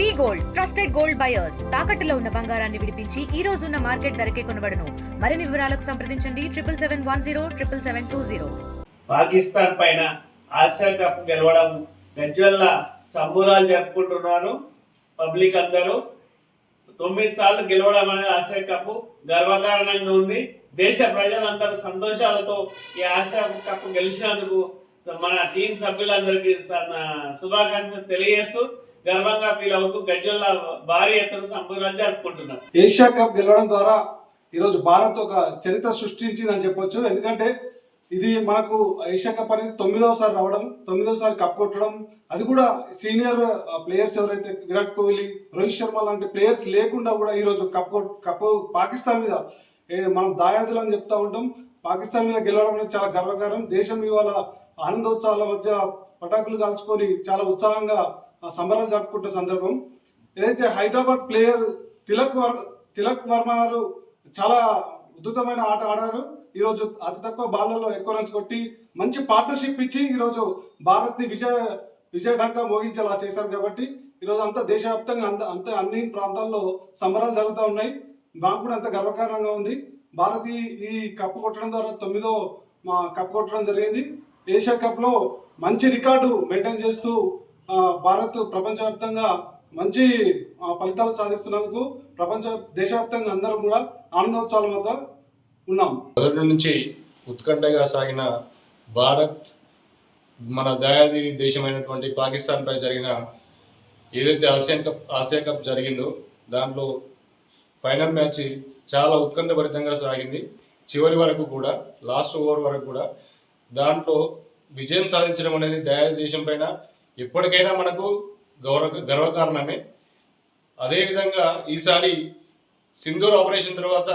V gold trusted gold buyers. తాకట్టులో ఉన్న బంగారాన్ని విడిపించి ఈ రోజు ఉన్న మార్కెట్ ధరకే కొనబడను. మరిన్ని వివరాలకు సంప్రదించండి. Triple seven one zero triple seven two zero. Pakistan పైన ఆసియా కప్ గెలవడం గజ్వల్ల సంబూరాలు జరుపుకుంటున్నారు పబ్లిక్ అందరూ. తొమ్మిది సార్లు గెలవడం అనేది ఆసియా కప్ గర్వకారణంగా ఉంది. దేశ ప్రజలందరూ సంతోషాలతో ఈ ఆసియా కప్ గెలిచినందుకు మన టీం సభ్యులందరికీ శుభాకాంక్షలు తెలియజేస్తూ గర్వంగా ఫీల్ అవుతూ గజ్వల్ల భారీ ఎత్తున సంబూరాలు జరుపుకుంటున్నారు. ఏషియా కప్ గెలవడం ద్వారా ఈరోజు భారత్ ఒక చరిత్ర సృష్టించిందని చెప్పొచ్చు. ఎందుకంటే ఇది మనకు ఏషియా కప్ అనేది తొమ్మిదవసారి రావడం తొమ్మిదవసారి కప్ కొట్టడం అది కూడా సీనియర్ ప్లేయర్స్ ఎవరైతే విరాట్ కోహ్లీ రోహిత్ శర్మ లాంటి ప్లేయర్స్ లేకుండా కూడా ఈరోజు కప్ కప్ పాకిస్తాన్ మీద మనం దాయాదులు అని చెప్తా ఉంటాం. పాకిస్తాన్ మీద గెలవడం అనేది చాలా గర్వకారం దేశం ఇవాళ ఆనందోత్సవాల మధ్య పటాకులు కాల్చుకొని చాలా ఉత్సాహంగా సంబరాలు జరుపుకుంటున్న సందర్భం. ఏదైతే హైదరాబాద్ ప్లేయర్ తిలక్ వర్ తిలక్ వర్మ గారు చాలా అద్భుతమైన ఆట ఆడారు. ఈరోజు అతి తక్కువ బాల్లలో ఎక్కువ రన్స్ కొట్టి మంచి పార్ట్నర్షిప్ ఇచ్చి ఈరోజు భారత్ని విజయ విజయ ఢంకా మోగించేలా చేశారు కాబట్టి ఈరోజు అంతా దేశవ్యాప్తంగా అంత అంత అన్ని ప్రాంతాల్లో సంబరాలు జరుగుతూ ఉన్నాయి. మాకు కూడా అంత గర్వకారణంగా ఉంది. భారత్ ఈ కప్పు కొట్టడం ద్వారా తొమ్మిదో మా కప్పు కొట్టడం జరిగింది. ఏషియా కప్లో మంచి రికార్డు మెయింటైన్ చేస్తూ భారత్ ప్రపంచవ్యాప్తంగా మంచి ఫలితాలు సాధిస్తున్నందుకు ప్రపంచ దేశవ్యాప్తంగా అందరం కూడా ఆనందోత్సవాల మధ్య ఉన్నాం. మొదటి నుంచి ఉత్కంఠగా సాగిన భారత్ మన దయాది దేశమైనటువంటి పాకిస్తాన్పై జరిగిన ఏదైతే ఆసియన్ కప్ ఆసియా కప్ జరిగిందో దాంట్లో ఫైనల్ మ్యాచ్ చాలా ఉత్కంఠభరితంగా సాగింది. చివరి వరకు కూడా లాస్ట్ ఓవర్ వరకు కూడా దాంట్లో విజయం సాధించడం అనేది దయాది దేశం పైన ఎప్పటికైనా మనకు గౌరవ గర్వకారణమే. అదేవిధంగా ఈసారి సింధూర్ ఆపరేషన్ తర్వాత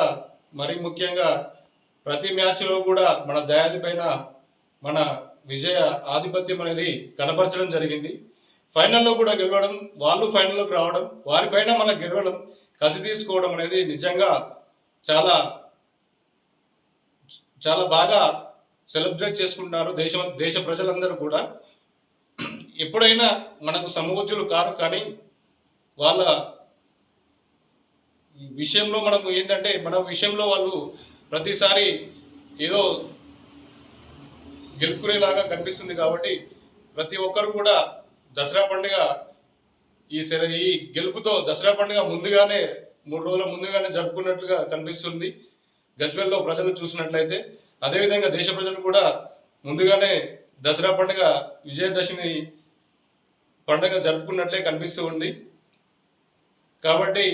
మరీ ముఖ్యంగా ప్రతి మ్యాచ్లో కూడా మన దయాది పైన మన విజయ ఆధిపత్యం అనేది కనపరచడం జరిగింది. ఫైనల్లో కూడా గెలవడం వాళ్ళు ఫైనల్లోకి రావడం వారిపైన మన గెలవడం కసి తీసుకోవడం అనేది నిజంగా చాలా చాలా బాగా సెలబ్రేట్ చేసుకుంటున్నారు దేశ దేశ ప్రజలందరూ కూడా. ఎప్పుడైనా మనకు సమూర్జులు కారు కానీ వాళ్ళ విషయంలో మనము ఏంటంటే మన విషయంలో వాళ్ళు ప్రతిసారి ఏదో గెలుపుకునేలాగా కనిపిస్తుంది కాబట్టి ప్రతి ఒక్కరు కూడా దసరా పండుగ ఈ ఈ గెలుపుతో దసరా పండుగ ముందుగానే మూడు రోజుల ముందుగానే జరుపుకున్నట్లుగా కనిపిస్తుంది. గజ్వెల్లో ప్రజలు చూసినట్లయితే అదేవిధంగా దేశ ప్రజలు కూడా ముందుగానే దసరా పండుగ విజయదశమి పండుగ జరుపుకున్నట్లే కనిపిస్తూ ఉంది. కాబట్టి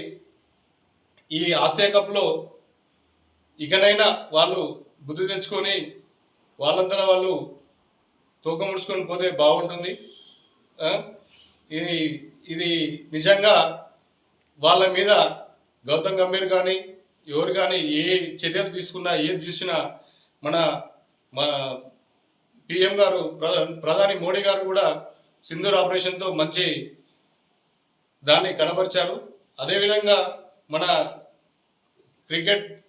ఈ ఆసియా కప్లో ఇకనైనా వాళ్ళు బుద్ధి తెచ్చుకొని వాళ్ళంతా వాళ్ళు తూకం ముడుచుకొని పోతే బాగుంటుంది. ఇది ఇది నిజంగా వాళ్ళ మీద గౌతమ్ గంభీర్ కానీ ఎవరు కానీ ఏ చర్యలు తీసుకున్నా ఏది చూసినా మన మా పిఎం గారు ప్రధాని మోడీ గారు కూడా సింధూర్ ఆపరేషన్తో మంచి దాన్ని కనబరిచారు. అదేవిధంగా మన క్రికెట్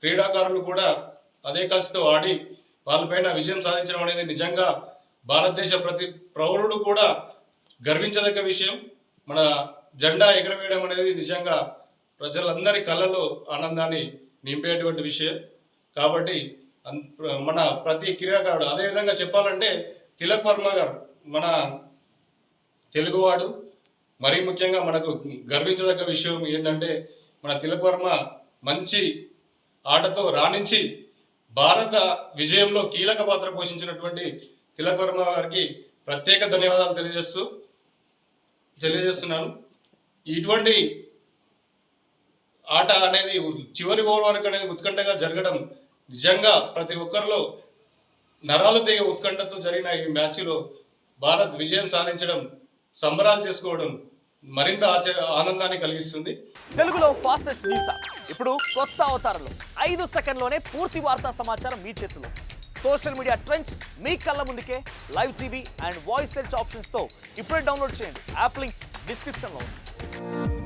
క్రీడాకారులు కూడా అదే కసితో ఆడి వాళ్ళపైన విజయం సాధించడం అనేది నిజంగా భారతదేశ ప్రతి ప్రౌఢుడు కూడా గర్వించదగ్గ విషయం. మన జెండా ఎగరవేయడం అనేది నిజంగా ప్రజలందరి కళ్ళలో ఆనందాన్ని నింపేటువంటి విషయం. కాబట్టి మన ప్రతి క్రీడాకారుడు అదేవిధంగా చెప్పాలంటే తిలక్ వర్మ గారు మన తెలుగువాడు మరీ ముఖ్యంగా మనకు గర్వించదగ్గ విషయం ఏంటంటే మన తిలక్ వర్మ మంచి ఆటతో రాణించి భారత విజయంలో కీలక పాత్ర పోషించినటువంటి తిలక్ వర్మ గారికి ప్రత్యేక ధన్యవాదాలు తెలియజేస్తూ తెలియజేస్తున్నాను. ఇటువంటి ఆట అనేది చివరి ఓవర్ వరకు అనేది ఉత్కంఠగా జరగడం నిజంగా ప్రతి ఒక్కరిలో నరాలు తెగే ఉత్కంఠతో జరిగిన ఈ మ్యాచ్లో భారత్ విజయం సాధించడం సంబరాలు చేసుకోవడం మరింత ఆనందాన్ని కలిగిస్తుంది. తెలుగులో ఫాస్టెస్ట్ న్యూస్ ఇప్పుడు కొత్త అవతారంలో ఐదు సెకండ్లోనే పూర్తి వార్తా సమాచారం మీ చేతిలో. సోషల్ మీడియా ట్రెండ్స్ మీ కళ్ళ ముందుకే live TV and voice search ఆప్షన్స్తో ఇప్పుడే డౌన్లోడ్ చేయండి. యాప్ లింక్ డిస్క్రిప్షన్లో ఉంది.